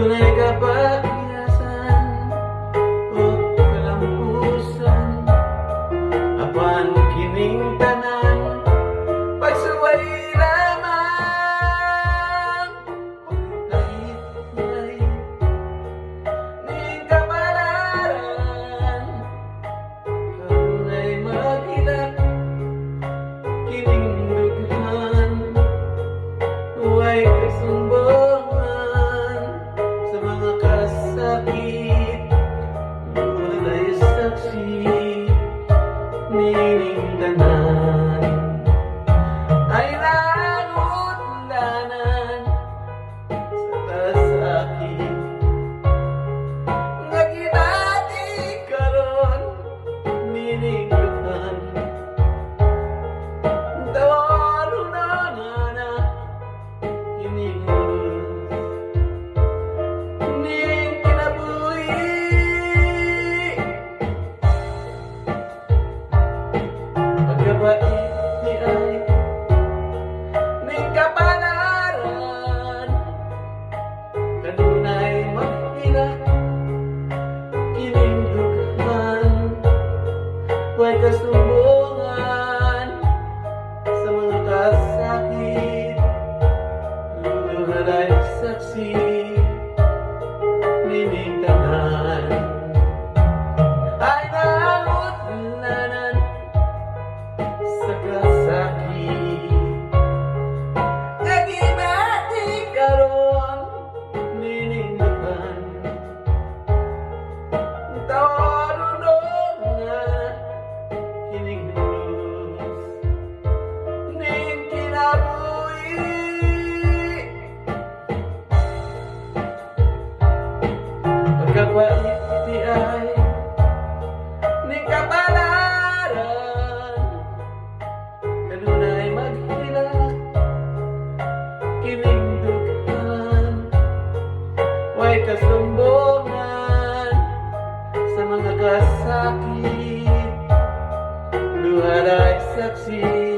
Tunay kapag-inasan o kalampusan Apan kining tanan buhay Ni kapalaran Kanunay maghila Kinigdukan Way kasumbongan Sa mga kasakit Luhalay saksi